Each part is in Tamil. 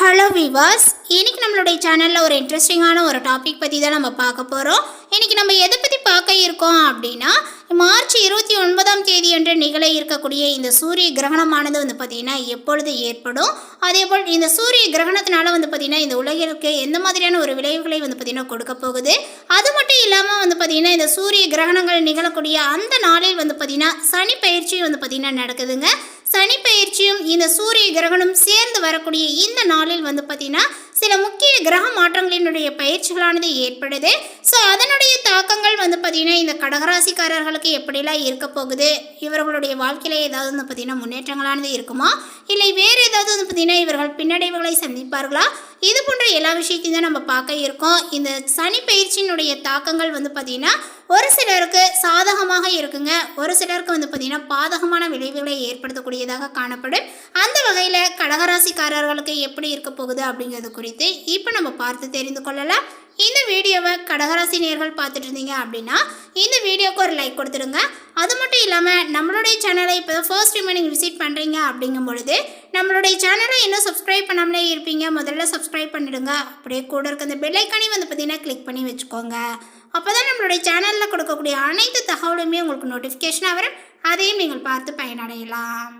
ஹலோ விவாஸ் இன்றைக்கி நம்மளுடைய சேனலில் ஒரு இன்ட்ரெஸ்டிங்கான ஒரு டாபிக் பற்றி தான் நம்ம பார்க்க போகிறோம் இன்னைக்கு நம்ம எதை பற்றி பார்க்க இருக்கோம் அப்படின்னா மார்ச் இருபத்தி ஒன்பதாம் தேதி அன்று நிகழ இருக்கக்கூடிய இந்த சூரிய கிரகணமானது வந்து பார்த்திங்கன்னா எப்பொழுது ஏற்படும்? அதே போல் இந்த சூரிய கிரகணத்தினால வந்து பார்த்திங்கன்னா இந்த உலகிற்கு எந்த மாதிரியான ஒரு விளைவுகளை வந்து பார்த்திங்கன்னா கொடுக்க போகுது? அது மட்டும் இல்லாமல் வந்து பார்த்திங்கன்னா இந்த சூரிய கிரகணங்கள் நிகழக்கூடிய அந்த நாளில் வந்து பார்த்திங்கன்னா சனி பயிற்சி வந்து பார்த்திங்கன்னா நடக்குதுங்க. சனி பயிற்சியும் இந்த சூரிய கிரகணம் சேர்ந்து வரக்கூடிய இந்த நாளில் வந்து பார்த்திங்கன்னா சில முக்கிய கிரக மாற்றங்களினுடைய பயிற்சிகளானது ஏற்படுது. ஸோ அதனுடைய தாக்கங்கள் வந்து பார்த்திங்கன்னா இந்த கடகராசிக்காரர்களுக்கு எப்படிலாம் இருக்க போகுது? இவர்களுடைய வாழ்க்கையில ஏதாவது வந்து பார்த்திங்கன்னா முன்னேற்றங்களானது இருக்குமா? இல்லை வேறு ஏதாவது வந்து பார்த்திங்கன்னா இவர்கள் பின்னடைவுகளை சந்திப்பார்களா? இது போன்ற எல்லா விஷயத்தையும் தான் நம்ம பார்க்க இருக்கோம். இந்த சனி பயிற்சியினுடைய தாக்கங்கள் வந்து பார்த்திங்கன்னா ஒரு சிலருக்கு சாதகமாக இருக்குங்க. ஒரு சிலருக்கு வந்து பார்த்திங்கன்னா பாதகமான விளைவுகளை ஏற்படுத்தக்கூடியதாக காணப்படும். அந்த வகையில் கடகராசிக்காரர்களுக்கு எப்படி இருக்க போகுது அப்படிங்கிறது குறித்து இப்போ நம்ம பார்த்து தெரிந்து கொள்ளலாம். இந்த வீடியோவை கடகராசி நேர்கள் பார்த்துட்டு இருந்தீங்க அப்படின்னா இந்த வீடியோவுக்கு ஒரு லைக் கொடுத்துருங்க அது மட்டும் இல்லாமல் நம்மளுடைய சேனலை இப்போ தான் ஃபர்ஸ்ட் டைம் நீங்கள் விசிட் பண்ணுறீங்க அப்படிங்கும் பொழுது நம்மளுடைய சேனலை இன்னும் சப்ஸ்கிரைப் பண்ணாமலே இருப்பீங்க. முதல்ல சப்ஸ்கிரைப் பண்ணிடுங்க. அப்படியே கூட இருக்க அந்த பெல்லைக்கானே வந்து பார்த்தீங்கன்னா கிளிக் பண்ணி வச்சுக்கோங்க. அப்போ தான் நம்மளுடைய சேனலில் கொடுக்கக்கூடிய அனைத்து தகவலுமே உங்களுக்கு நோட்டிஃபிகேஷனாக வரும். அதையும் நீங்கள் பார்த்து பயனடையலாம்.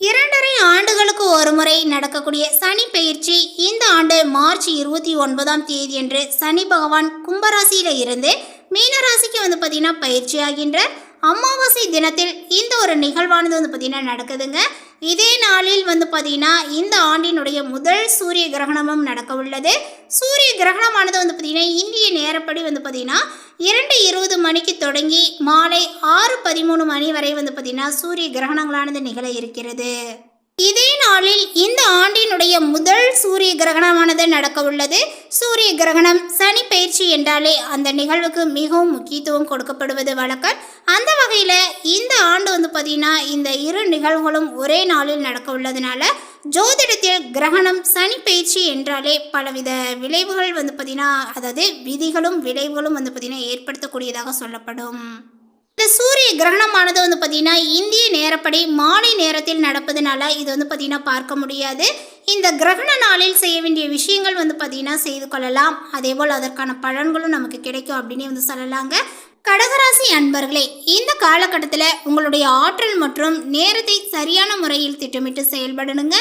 இரண்டரை ஆண்டுகளுக்கு ஒரு முறை நடக்கக்கூடிய சனி பயிற்சி இந்த ஆண்டு மார்ச் இருபத்தி ஒன்பதாம் தேதியன்று சனி பகவான் கும்பராசியில இருந்து மீனராசிக்கு வந்து பார்த்தீங்கன்னா பயிற்சி ஆகின்ற அமாவாசை தினத்தில் இந்த ஒரு நிகழ்வானது வந்து பார்த்தீங்கன்னா நடக்குதுங்க. இதே நாளில் வந்து பார்த்தீங்கன்னா இந்த ஆண்டினுடைய முதல் சூரிய கிரகணமும் நடக்க உள்ளது. சூரிய கிரகணமானது வந்து பார்த்தீங்கன்னா இந்திய நேரப்படி வந்து பார்த்தீங்கன்னா இரண்டு இருபது மணிக்கு தொடங்கி மாலை ஆறு பதிமூணு மணி வரை வந்து பார்த்தீங்கன்னா சூரிய கிரகணங்களானது நிகழ இருக்கிறது. இதே நாளில் இந்த ஆண்டினுடைய முதல் சூரிய கிரகணமானது நடக்க உள்ளது சூரிய கிரகணம் சனி பயிற்சி என்றாலே அந்த நிகழ்வுக்கு மிகவும் முக்கியத்துவம் கொடுக்கப்படுவது வழக்கம். அந்த வகையில் இந்த ஆண்டு வந்து பார்த்தீங்கன்னா இந்த இரு நிகழ்வுகளும் ஒரே நாளில் நடக்க உள்ளதுனால ஜோதிடத்தில் கிரகணம் சனி பயிற்சி என்றாலே பலவித விளைவுகள் வந்து பார்த்தீங்கன்னா அதாவது விதிகளும் விளைவுகளும் வந்து பார்த்தீங்கன்னா ஏற்படுத்தக்கூடியதாக சொல்லப்படும். சூரிய கிரகணமானது வந்து பார்த்திங்கன்னா இந்திய நேரப்படி மாலை நேரத்தில் நடப்பதுனால இது வந்து பார்த்திங்கன்னா பார்க்க முடியாது. இந்த கிரகண நாளில் செய்ய வேண்டிய விஷயங்கள் வந்து பார்த்திங்கன்னா செய்து கொள்ளலாம். அதேபோல் அதற்கான பலன்களும் நமக்கு கிடைக்கும் அப்படின்னு வந்து சொல்லலாங்க. கடகராசி அன்பர்களே இந்த காலகட்டத்தில் உங்களுடைய ஆற்றல் மற்றும் நேரத்தை சரியான முறையில் திட்டமிட்டு செயல்படணுங்க.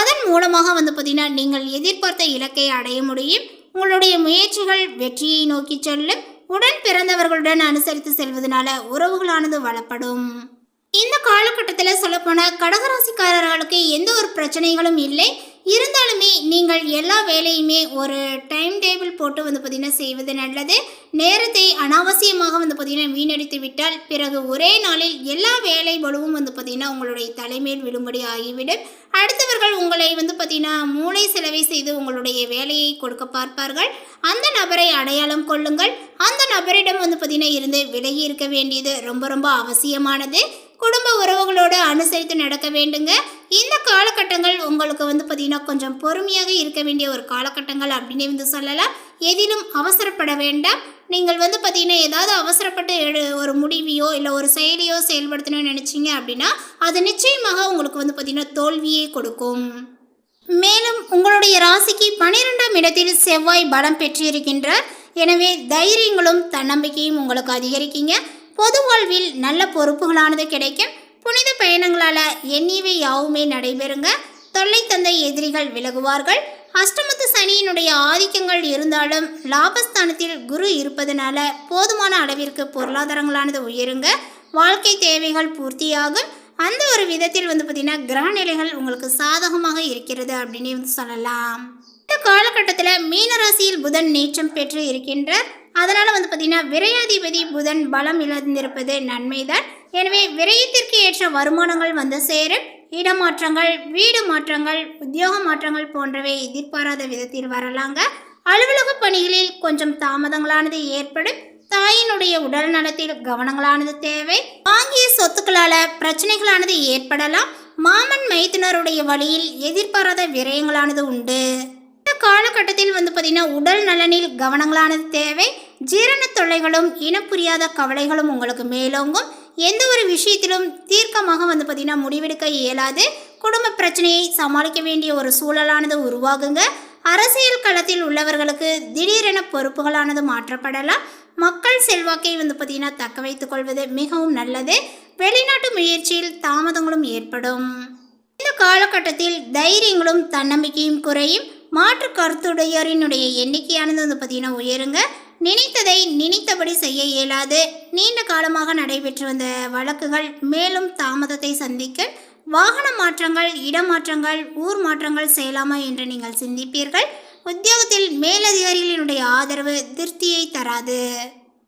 அதன் மூலமாக வந்து பார்த்திங்கன்னா நீங்கள் எதிர்பார்த்த இலக்கை அடைய முடியும். உங்களுடைய முயற்சிகள் வெற்றியை நோக்கி செல்லும். உடன் பிறந்தவர்களுடன் அனுசரித்து செல்வதனால உறவுகளானது வளப்படும். இந்த காலகட்டத்தில் சொல்லப்போனால் கடகராசிக்காரர்களுக்கு எந்த ஒரு பிரச்சனைகளும் இல்லை. இருந்தாலுமே நீங்கள் எல்லா வேலையுமே ஒரு டைம் டேபிள் போட்டு வந்து பார்த்தீங்கன்னா செய்வது நல்லது. நேரத்தை அனாவசியமாக வந்து பார்த்தீங்கன்னா வீணடித்து விட்டால் பிறகு ஒரே நாளில் எல்லா வேலை பலுவும் வந்து பார்த்தீங்கன்னா உங்களுடைய தலைமையில் விழும்படி ஆகிவிடும். அடுத்தவர்கள் உங்களை வந்து பார்த்தீங்கன்னா மூளை செலவை செய்து உங்களுடைய வேலையை கொடுக்க பார்ப்பார்கள். அந்த நபரை அடையாளம் கொள்ளுங்கள். அந்த நபரிடம் வந்து பார்த்தீங்கன்னா இருந்து விலகி இருக்க வேண்டியது ரொம்ப ரொம்ப அவசியமானது. குடும்ப உறவுகளோடு அனுசரித்து நடக்க வேண்டுங்க. இந்த காலகட்டங்கள் உங்களுக்கு வந்து பார்த்தீங்கன்னா கொஞ்சம் பொறுமையாக இருக்க வேண்டிய ஒரு காலகட்டங்கள் அப்படின்னு வந்து சொல்லலாம். எதிலும் அவசரப்பட வேண்டாம். நீங்கள் வந்து பார்த்தீங்கன்னா ஏதாவது அவசரப்பட்டு ஒரு முடிவையோ இல்லை ஒரு செயலியோ செயல்படுத்தணும்னு நினச்சிங்க அப்படின்னா அது நிச்சயமாக உங்களுக்கு வந்து பார்த்தீங்கன்னா தோல்வியே கொடுக்கும். மேலும் உங்களுடைய ராசிக்கு பன்னிரெண்டாம் இடத்தில் செவ்வாய் பலம் பெற்றிருக்கின்றார். எனவே தைரியங்களும் தன்னம்பிக்கையும் உங்களுக்கு அதிகரிக்கீங்க. பொது வாழ்வில் நல்ல பொறுப்புகளானது கிடைக்கும் புனித பயணங்களால் எண்ணிவை யாவுமே நடைபெறுங்க. தொல்லை தந்த எதிரிகள் விலகுவார்கள். அஷ்டமத்து சனியினுடைய ஆதிக்கங்கள் இருந்தாலும் லாபஸ்தானத்தில் குரு இருப்பதனால போதுமான அளவிற்கு பொருளாதாரங்களானது உயருங்க. வாழ்க்கை தேவைகள் பூர்த்தியாகும். அந்த ஒரு விதத்தில் வந்து பார்த்திங்கன்னா கிரகநிலைகள் உங்களுக்கு சாதகமாக இருக்கிறது அப்படின்னு வந்து சொல்லலாம். இந்த காலகட்டத்தில் மீனராசியில் புதன் நீச்சம் பெற்று இருக்கின்ற அதனால் வந்து பார்த்திங்கன்னா விரையாதிபதி புதன் பலம் இழந்திருப்பது நன்மைதான். எனவே விரயத்திற்கு ஏற்ற வருமானங்கள் வந்து சேரும். இடமாற்றங்கள் வீடு மாற்றங்கள் உத்தியோக மாற்றங்கள் போன்றவை எதிர்பாராத விதத்தில் வரலாங்க. அலுவலக பணிகளில் கொஞ்சம் தாமதங்களானது ஏற்படும். தாயினுடைய உடல் நலத்தில் கவனங்களானது தேவை. வாங்கிய சொத்துக்களால பிரச்சனைகளானது ஏற்படலாம். மாமன் மைத்துனருடைய வழியில் எதிர்பாராத விரயங்களானது உண்டு. காலகட்டத்தில் வந்து பார்த்தீங்கன்னா உடல் நலனில் கவனங்களானது தேவை. ஜீரண தொல்லைகளும் இனப்புரியாத கவலைகளும் உங்களுக்கு மேலோங்கும். எந்த ஒரு விஷயத்திலும் தீர்க்கமாக வந்து பார்த்தீங்கன்னா முடிவெடுக்க இயலாது. குடும்ப பிரச்சனையை சமாளிக்க வேண்டிய ஒரு சூழலானது உருவாகுங்க. அரசியல் களத்தில் உள்ளவர்களுக்கு திடீரென பொறுப்புகளானது மாற்றப்படலாம். மக்கள் செல்வாக்கை வந்து பார்த்தீங்கன்னா தக்க வைத்துக் கொள்வது மிகவும் நல்லது. வெளிநாட்டு முயற்சியில் தாமதங்களும் ஏற்படும். இந்த காலகட்டத்தில் தைரியங்களும் தன்னம்பிக்கையும் குறையும். மாற்று கருத்துடையோரினுடைய எண்ணிக்கையானது வந்து பார்த்தீங்கன்னா உயருங்க. நினைத்ததை நினைத்தபடி செய்ய இயலாது. நீண்ட காலமாக நடைபெற்று வந்த வழக்குகள் மேலும் தாமதத்தை சந்திக்க வாகன மாற்றங்கள் இடமாற்றங்கள் ஊர் மாற்றங்கள் செய்யலாமா என்று நீங்கள் சிந்திப்பீர்கள். உத்தியோகத்தில் மேலதிகாரிகளினுடைய ஆதரவு திருப்தியை தராது.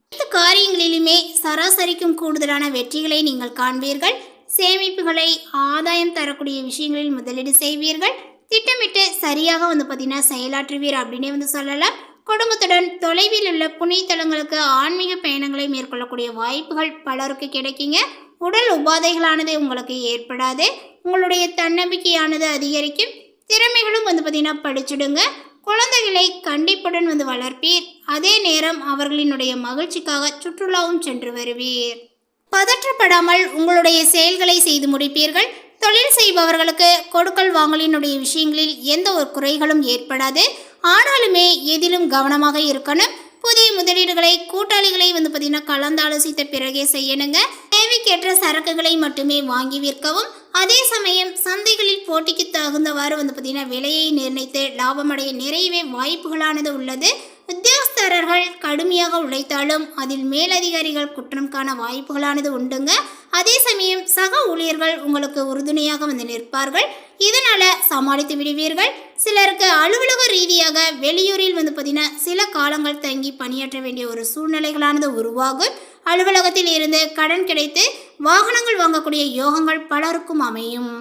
அனைத்து காரியங்களிலுமே சராசரிக்கும் கூடுதலான வெற்றிகளை நீங்கள் காண்பீர்கள். சேமிப்புகளை ஆதாயம் தரக்கூடிய விஷயங்களில் முதலீடு செய்வீர்கள். திட்டமிட்டு சரியாக வந்து பார்த்தீங்கன்னா செயலாற்றுவீர் அப்படின்னே வந்து சொல்லலாம். குடும்பத்துடன் தொலைவில் உள்ள புனித தலங்களுக்கு ஆன்மீக பயணங்களை மேற்கொள்ளக்கூடிய வாய்ப்புகள் பலருக்கு கிடைக்குங்க. உடல் உபாதைகளானது உங்களுக்கு ஏற்படாது. உங்களுடைய தன்னம்பிக்கையானது அதிகரிக்கும். திறமைகளும் வந்து பார்த்தீங்கன்னா படிச்சுடுங்க. குழந்தைகளை கண்டிப்புடன் வந்து வளர்ப்பீர். அதே நேரம் அவர்களினுடைய மகிழ்ச்சிக்காக சுற்றுலாவும் சென்று வருவீர். பதற்றப்படாமல் உங்களுடைய செயல்களை செய்து முடிப்பீர்கள். தொழில் செய்பவர்களுக்கு கொடுக்கல் வாங்கலினுடைய விஷயங்களில் எந்த ஒரு குறைகளும் ஏற்படாது. ஆனாலுமே எதிலும் கவனமாக இருக்கணும். புதிய முதலீடுகளை கூட்டாளிகளை வந்து பார்த்தீங்கன்னா கலந்தாலோசித்த பிறகே செய்யணுங்க. தேவைக்கேற்ற சரக்குகளை மட்டுமே வாங்கி விற்கவும் அதே சமயம் சந்தைகளில் போட்டிக்கு தகுந்தவாறு வந்து பார்த்தீங்கன்னா விலையை நிர்ணயித்து லாபமடைய நிறையவே வாய்ப்புகளானது உள்ளது. உத்தியோகஸ்தரர்கள் கடுமையாக உழைத்தாலும் அதில் மேலதிகாரிகள் குற்றம் காண வாய்ப்புகளானது உண்டுங்க. அதே சமயம் சக ஊழியர்கள் உங்களுக்கு உறுதுணையாக வந்து நிற்பார்கள். இதனால சமாளித்து விடுவீர்கள். சிலருக்கு அலுவலக ரீதியாக வெளியூரில் வந்து பார்த்தீங்கன்னா சில காலங்கள் தங்கி பணியாற்ற வேண்டிய ஒரு சூழ்நிலைகளானது உருவாகும். அலுவலகத்தில் இருந்து கடன் கிடைத்து வாகனங்கள் வாங்கக்கூடிய யோகங்கள் பலருக்கும் அமையும்.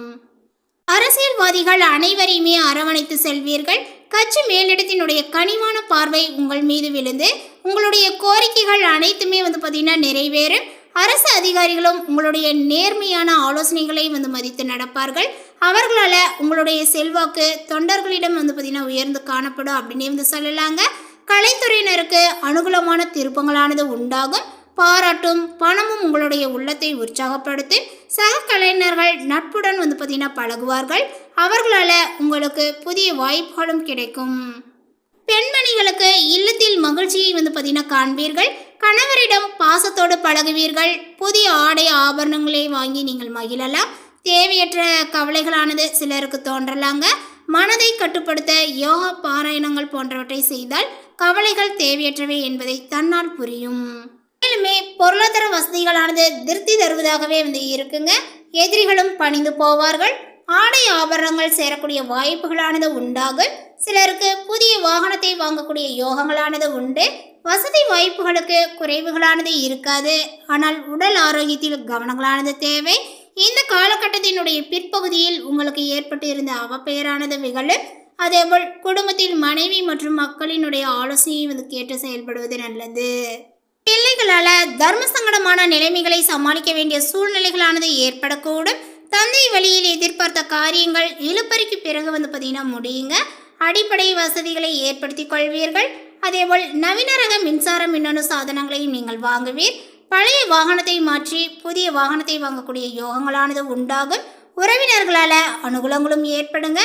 அரசியல்வாதிகள் அனைவரையுமே அரவணைத்து செல்வீர்கள். கட்சி மேலிடத்தினுடைய கனிவான பார்வை உங்கள் மீது விழுந்து உங்களுடைய கோரிக்கைகள் அனைத்துமே வந்து பார்த்திங்கன்னா நிறைவேறும். அரசு அதிகாரிகளும் உங்களுடைய நேர்மையான ஆலோசனைகளை வந்து மதித்து நடப்பார்கள். அவர்களால் உங்களுடைய செல்வாக்கு தொண்டர்களிடம் வந்து பார்த்திங்கன்னா உயர்ந்து காணப்படும் அப்படின்னே வந்து சொல்லலாங்க. கலைத்துறையினருக்கு அனுகூலமான திருப்பங்களானது உண்டாகும். பாராட்டும் பணமும் உங்களுடைய உள்ளத்தை உற்சாகப்படுத்தி சக கலைஞர்கள் நட்புடன் வந்து பார்த்திங்கன்னா பழகுவார்கள். அவர்களால் உங்களுக்கு புதிய வாய்ப்புகளும் கிடைக்கும். பெண்மணிகளுக்கு இல்லத்தில் மகிழ்ச்சியை வந்து பார்த்தீங்கன்னா காண்பீர்கள். கணவரிடம் பாசத்தோடு பழகுவீர்கள். புதிய ஆடை ஆபரணங்களை வாங்கி நீங்கள் மகிழலாம். தேவையற்ற கவலைகளானது சிலருக்கு தோன்றலாங்க. மனதை கட்டுப்படுத்த யோகா பாராயணங்கள் போன்றவற்றை செய்தால் கவலைகள் தேவையற்றவை என்பதை தன்னால் புரியும். மேலுமே பொருளாதார வசதிகளானது திருப்தி தருவதாகவே வந்து இருக்குங்க. எதிரிகளும் பணிந்து போவார்கள். ஆடை ஆபரணங்கள் சேரக்கூடிய வாய்ப்புகளானது உண்டாகும். சிலருக்கு புதிய வாகனத்தை வாங்கக்கூடிய யோகங்களானது உண்டு. வசதி வாய்ப்புகளுக்கு குறைவுகளானது இருக்காது. ஆனால் உடல் ஆரோக்கியத்தில் கவனங்களானது தேவை. இந்த காலகட்டத்தினுடைய பிற்பகுதியில் உங்களுக்கு ஏற்பட்டு இருந்த அவப்பெயரானது விகழும் அதேபோல் குடும்பத்தில் மனைவி மற்றும் மக்களினுடைய ஆலோசனையை வந்து கேட்டு செயல்படுவது நல்லது. பிள்ளைகளால தர்ம சங்கடமான நிலைமைகளை சமாளிக்க வேண்டிய சூழ்நிலைகளானது ஏற்படக்கூடும். தந்தை வழியில் எதிர்பார்த்த காரியங்கள் இழுப்பறிக்கு பிறகு வந்து பார்த்தீங்கன்னா முடியுங்க. அடிப்படை வசதிகளை ஏற்படுத்தி கொள்வீர்கள். அதேபோல் நவீன ரக மின்சார மின்னணு சாதனங்களையும் நீங்கள் வாங்குவீர். பழைய வாகனத்தை மாற்றி புதிய வாகனத்தை வாங்கக்கூடிய யோகங்களானது உண்டாகும். உறவினர்களால் அனுகூலங்களும் ஏற்படுங்க.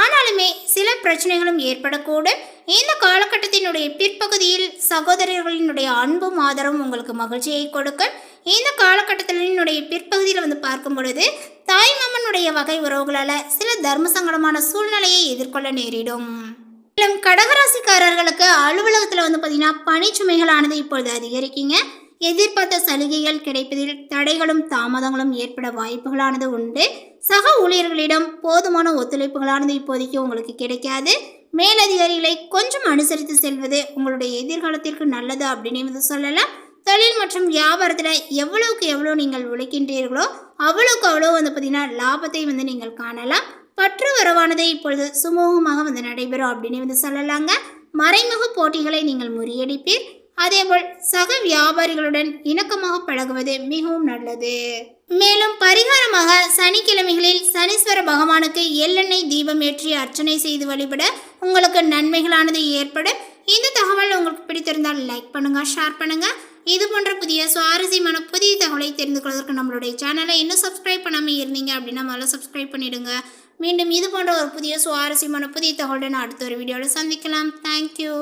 ஆனாலுமே சில பிரச்சனைகளும் ஏற்படக்கூடும். இந்த காலகட்டத்தினுடைய பிற்பகுதியில் சகோதரர்களினுடைய அன்பும் ஆதரவும் உங்களுக்கு மகிழ்ச்சியை கொடுக்கும். இந்த காலகட்டத்தினுடைய பிற்பகுதியில் வந்து பார்க்கும் பொழுது தாய் மாமனுடைய வகை உறவுகளால் சில தர்ம சங்கடமான சூழ்நிலையை எதிர்கொள்ள நேரிடும். மேலும் கடகராசிக்காரர்களுக்கு அலுவலகத்தில் வந்து பார்த்தீங்கன்னா பணிச்சுமைகளானது இப்பொழுது அதிகரிக்குங்க. எதிர்பார்த்த சலுகைகள் கிடைப்பதில் தடைகளும் தாமதங்களும் ஏற்பட வாய்ப்புகளானது உண்டு. சக ஊழியர்களிடம் போதுமான ஒத்துழைப்புகளானது இப்போதைக்கு உங்களுக்கு கிடைக்காது. மேலதிகாரிகளை கொஞ்சம் அனுசரித்து செல்வது உங்களுடைய எதிர்காலத்திற்கு நல்லது அப்படின்னு வந்து சொல்லலாம். தொழில் மற்றும் வியாபாரத்தில் எவ்வளவுக்கு எவ்வளோ நீங்கள் உழைக்கின்றீர்களோ அவ்வளோக்கு அவ்வளோ வந்து பார்த்தீங்கன்னா லாபத்தை வந்து நீங்கள் காணலாம். பற்று வரவானது இப்பொழுது சுமூகமாக வந்து நடைபெறும் அப்படின்னு வந்து சொல்லலாங்க. மறைமுக போட்டிகளை நீங்கள் முறியடிப்பீர். அதேபோல் சக வியாபாரிகளுடன் இணக்கமாக பழகுவது மிகவும் நல்லது. மேலும் பரிகாரமாக சனிக்கிழமைகளில் சனீஸ்வர பகவானுக்கு எள்ளெண்ணெய் தீபம் ஏற்றி அர்ச்சனை செய்து வழிபட உங்களுக்கு நன்மைகளானது ஏற்படும். இந்த தகவல் உங்களுக்கு பிடித்திருந்தால் லைக் பண்ணுங்கள் ஷேர் பண்ணுங்கள் இது போன்ற புதிய சுவாரஸ்யமான புதிய தகவலை தெரிந்து கொள்வதற்கு நம்மளுடைய சேனலை இன்னும் சப்ஸ்கிரைப் பண்ணாமல் இருந்தீங்க அப்படின்னா முதல்ல சப்ஸ்கிரைப் பண்ணிடுங்க. மீண்டும் இது போன்ற ஒரு புதிய சுவாரஸ்யமான புதிய தகவலுடன் அடுத்த ஒரு வீடியோவில் சந்திக்கலாம். தேங்க்யூ